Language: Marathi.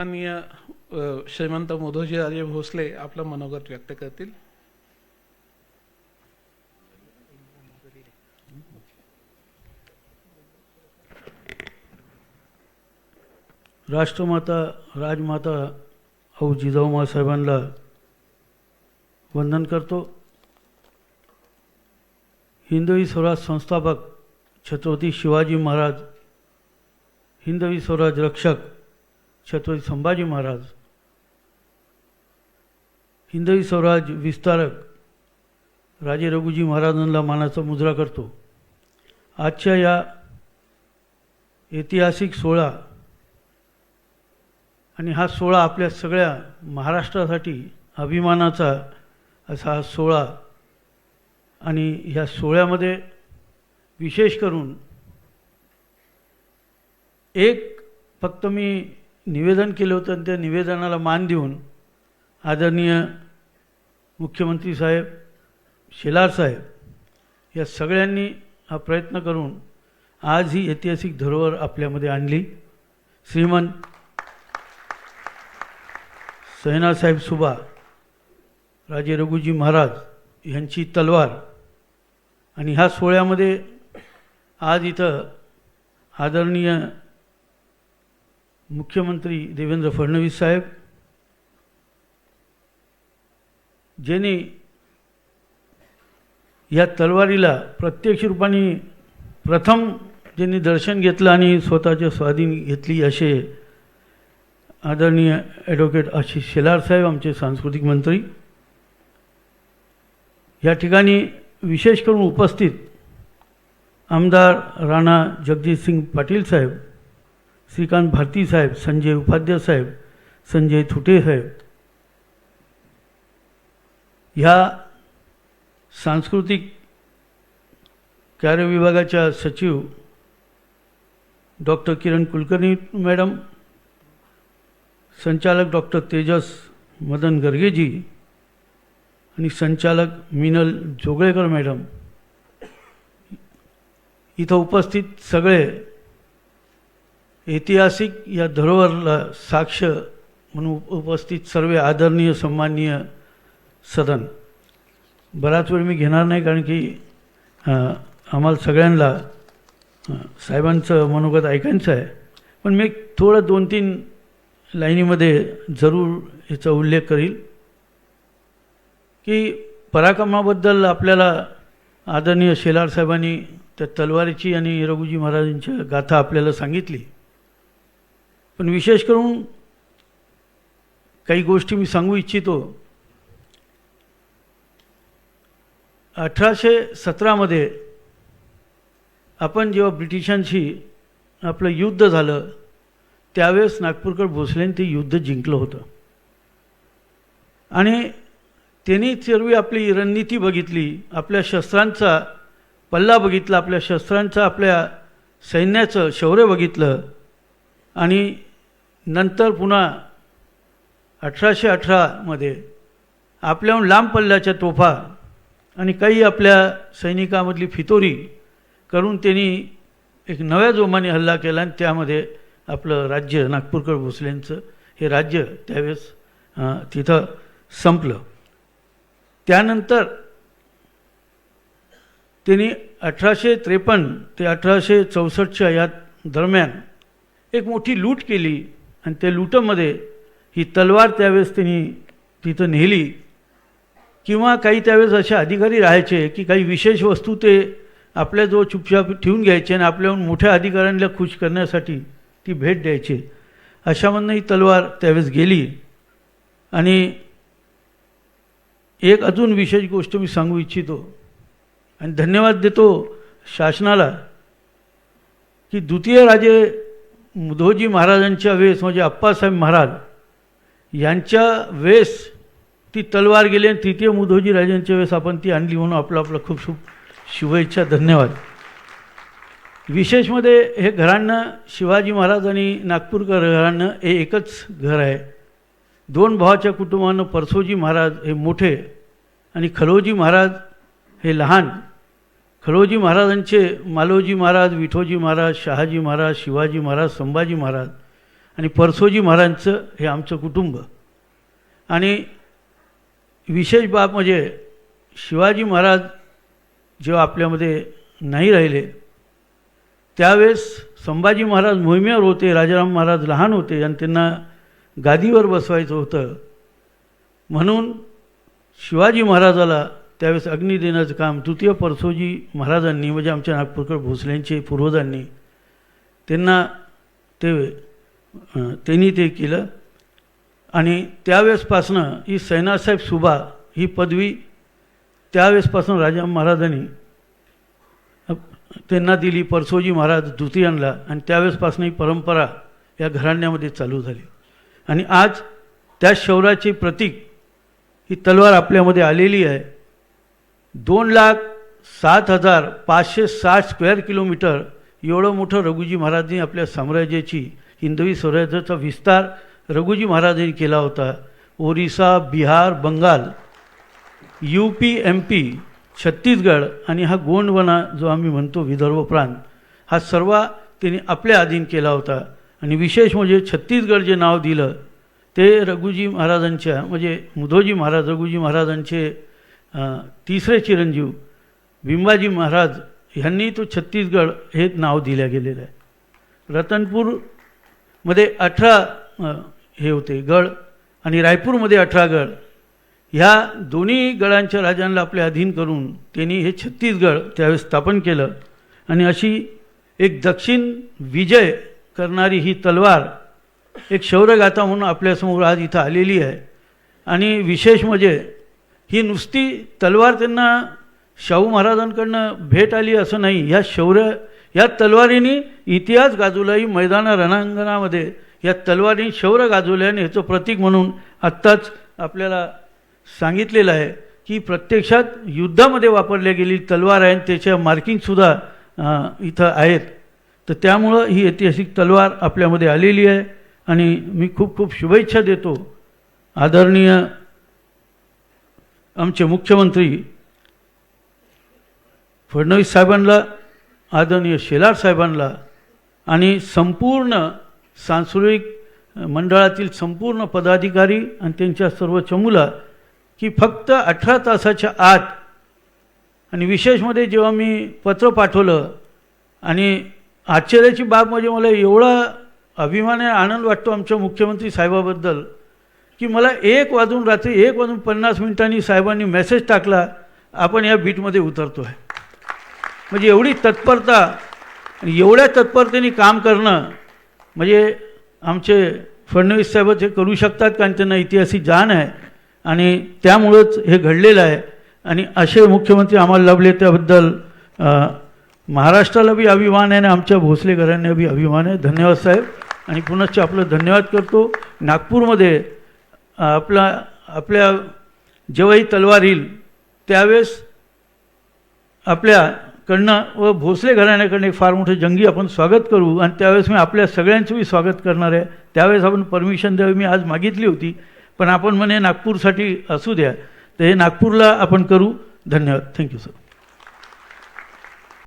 माननीय श्रीमंत मोदोजी आर्य भोसले आपलं मनोगत व्यक्त करतील. राष्ट्रमाता राजमाता औ जिजाऊमा साहेबांना वंदन करतो. हिंदवी स्वराज संस्थापक छत्रपती शिवाजी महाराज हिंदवी स्वराज रक्षक छत्रपती संभाजी महाराज हिंदवी स्वराज विस्तारक राजे रघुजी महाराजांना मानाचा मुजरा करतो. आजच्या या ऐतिहासिक सोहळा आणि हा सोहळा आपल्या सगळ्या महाराष्ट्रासाठी अभिमानाचा असा हा सोहळा आणि ह्या सोहळ्यामध्ये विशेष करून एक फक्त मी निवेदन केलं होतं आणि त्या निवेदनाला मान देऊन आदरणीय मुख्यमंत्री साहेब शेलार साहेब या सगळ्यांनी हा प्रयत्न करून आज ही ऐतिहासिक धरोहर आपल्यामध्ये आणली. श्रीमंत सैनासाहेब सुबा राजे रघुजी महाराज यांची तलवार आणि ह्या सोहळ्यामध्ये आज इथं आदरणीय मुख्यमंत्री देवेंद्र फडणवीस साहेब ज्यांनी या तलवारीला प्रत्यक्ष रूपाने प्रथम ज्यांनी दर्शन घेतलं आणि स्वतःच्या स्वाधीन घेतली असे आदरणीय ॲडव्होकेट आशिष शेलार साहेब आमचे सांस्कृतिक मंत्री. या ठिकाणी विशेष करून उपस्थित आमदार राणा जगजितसिंग पाटील साहेब श्रीकांत भारती साहेब संजय उपाध्याय साहेब संजय थुटे साहेब. ह्या सांस्कृतिक कार्य विभागाच्या सचिव डॉक्टर किरण कुलकर्णी मॅडम संचालक डॉक्टर तेजस मदन गर्गेजी आणि संचालक मिनल जोगळेकर मॅडम. इथं उपस्थित सगळे ऐतिहासिक या धरोहरला साक्ष म्हणून उपस्थित सर्व आदरणीय सन्माननीय सदन. बराच वेळ मी घेणार नाही कारण की आम्हाला सगळ्यांना साहेबांचं मनोगत ऐकायचं आहे. पण मी थोडं दोन तीन लाईनीमध्ये जरूर याचा उल्लेख करील की पराक्रमाबद्दल आपल्याला आदरणीय शेलार साहेबांनी त्या तलवारीची आणि रघुजी महाराजांच्या गाथा आपल्याला सांगितली. पण विशेष करून काही गोष्टी मी सांगू इच्छितो. अठराशे सतरामध्ये आपण जेव्हा ब्रिटिशांशी आपलं युद्ध झालं त्यावेळेस नागपूरकर भोसलेने ते युद्ध जिंकलं होतं. आणि त्यांनी सर्वी आपली रणनीती बघितली आपल्या शस्त्रांचा पल्ला बघितला आपल्या शस्त्रांचा आपल्या सैन्याचं शौर्य बघितलं आणि नंतर पुन्हा अठराशे अठरामध्ये आपल्याहून लांब पल्ल्याच्या तोफा आणि काही आपल्या सैनिकामधली फितोरी करून त्यांनी एक नव्या जोमाने हल्ला केला आणि त्यामध्ये आपलं राज्य नागपूरकर भोसलेंचं हे राज्य त्यावेळेस तिथं संपलं. त्यानंतर त्यांनी अठराशे त्रेपन्न ते अठराशे चौसष्टच्या या दरम्यान एक मोठी लूट केली. आणि त्या लुटमध्ये ही तलवार त्यावेळेस त्यांनी तिथं नेली. किंवा काही त्यावेळेस असे अधिकारी राहायचे की काही विशेष वस्तू ते आपल्याजवळ चुपचाप ठेवून घ्यायचे आणि आपल्याहून मोठ्या अधिकाऱ्यांना खुश करण्यासाठी ती भेट द्यायचे. अशामधनं ही तलवार त्यावेळेस गेली. आणि एक अजून विशेष गोष्ट मी सांगू इच्छितो. आणि धन्यवाद देतो शासनाला की द्वितीय राजे मुधोजी महाराजांच्या वेळेस म्हणजे अप्पासाहेब महाराज यांच्या वेळेस ती तलवार गेली आणि तृतीय मुधोजी राजांच्या वेळेस आपण ती आणली म्हणून आपलं आपलं खूप खूप शुभेच्छा धन्यवाद. विशेषमध्ये हे घराणं शिवाजी महाराज आणि नागपूरकर घराणं हे एकच घर आहे. दोन भावाच्या कुटुंबानं परसोजी महाराज हे मोठे आणि खलोजी महाराज हे लहान. खलोजी महाराजांचे मालोजी महाराज विठोजी महाराज शहाजी महाराज शिवाजी महाराज संभाजी महाराज आणि परसोजी महाराजांचं हे आमचं कुटुंब. आणि विशेष बाब म्हणजे शिवाजी महाराज जेव्हा आपल्यामध्ये नाही राहिले त्यावेळेस संभाजी महाराज मोहिमेवर होते राजाराम महाराज लहान होते आणि त्यांना गादीवर बसवायचं होतं. म्हणून शिवाजी महाराजाला त्यावेळेस अग्नी देण्याचं काम तृतीय परसोजी महाराजांनी म्हणजे आमच्या नागपूरकर भोसल्यांचे पूर्वजांनी त्यांना ते त्यांनी ते केलं. आणि त्यावेळेसपासनं ही सैनासाहेब सुभा ही पदवी त्यावेळेसपासून राजा महाराजांनी त्यांना दिली. परसोजी महाराज द्वितीयांना आणि त्यावेळेसपासून ही परंपरा या घराण्यामध्ये चालू झाली. आणि आज त्या शौराचे प्रतीक ही तलवार आपल्यामध्ये आलेली आहे. दोन लाख सात हजार पाचशे साठ स्क्वेअर किलोमीटर एवढं मोठं रघुजी महाराजांनी आपल्या साम्राज्याची हिंदवी स्वराज्याचा विस्तार रघुजी महाराजांनी केला होता. Orissa Bihar Bengal U P M P Chhattisgarh आणि हा गोंडवना जो आम्ही म्हणतो विदर्भ प्रांत हा सर्व त्यांनी आपल्या अधीन केला होता. आणि विशेष म्हणजे छत्तीसगड जे नाव दिलं ते रघुजी महाराजांच्या म्हणजे मुधोजी महाराज रघुजी महाराजांचे तिसरे चिरंजीव बिंबाजी महाराज ह्यांनी तो छत्तीसगड हे नाव दिल्या गेलेलं आहे. रतनपूरमध्ये अठरा हे होते गड आणि रायपूरमध्ये अठरा गड. ह्या दोन्ही गडांच्या राजांना आपल्या अधीन करून त्यांनी हे छत्तीसगड त्यावेळेस स्थापन केलं. आणि अशी एक दक्षिण विजय करणारी ही तलवार एक शौर्यगाथा म्हणून आपल्यासमोर आज इथं आलेली आहे. आणि विशेष म्हणजे ही नुसती तलवार त्यांना शाहू महाराजांकडनं भेट आली असं नाही. ह्या शौर्य या तलवारीने इतिहास गाजवलाही मैदान रणांगणामध्ये. या तलवारीने शौर्य गाजवले आणि ह्याचं प्रतीक म्हणून आत्ताच आपल्याला सांगितलेलं आहे की प्रत्यक्षात युद्धामध्ये वापरल्या गेलेली तलवार आहे आणि त्याच्या मार्किंगसुद्धा इथं आहेत. तर त्यामुळं ही ऐतिहासिक तलवार आपल्यामध्ये आलेली आहे. आणि मी खूप खूप शुभेच्छा देतो. आदरणीय आमचे मुख्यमंत्री फडणवीस साहेबांना आदरणीय शेलार साहेबांना आणि संपूर्ण सांस्कृतिक मंडळातील संपूर्ण पदाधिकारी आणि त्यांच्या सर्व चमूला की फक्त अठरा तासाच्या आत आणि विशेषमध्ये जेव्हा मी पत्र पाठवलं आणि आश्चर्याची बाब म्हणजे मला एवढा अभिमान आणि आनंद वाटतो आमच्या मुख्यमंत्री साहेबाबद्दल की मला एक वाजून रात्री एक वाजून पन्नास मिनिटांनी साहेबांनी मेसेज टाकला आपण या बीटमध्ये उतरतो आहे म्हणजे एवढी तत्परता एवढ्या तत्परतेने काम करणं म्हणजे आमचे फडणवीस साहेब हे करू शकतात कारण त्यांना ऐतिहासिक जाण आहे आणि त्यामुळंच हे घडलेलं आहे. आणि असे मुख्यमंत्री आम्हाला लाभले त्याबद्दल महाराष्ट्राला बी अभिमान आहे आणि आमच्या भोसले घराण्या बी अभिमान आहे. धन्यवाद साहेब. आणि पुनश्च आपलं धन्यवाद करतो. नागपूरमध्ये आपला आपल्या जेव्हाही तलवार येईल त्यावेळेस आपल्याकडनं व भोसले घराण्याकडनं एक फार मोठं जंगी आपण स्वागत करू आणि त्यावेळेस मी आपल्या सगळ्यांचं मी स्वागत करणार आहे. त्यावेळेस आपण परमिशन द्यावी मी आज मागितली होती पण आपण म्हणे नागपूरसाठी असू द्या. तर हे नागपूरला आपण करू. धन्यवाद. Thank you sir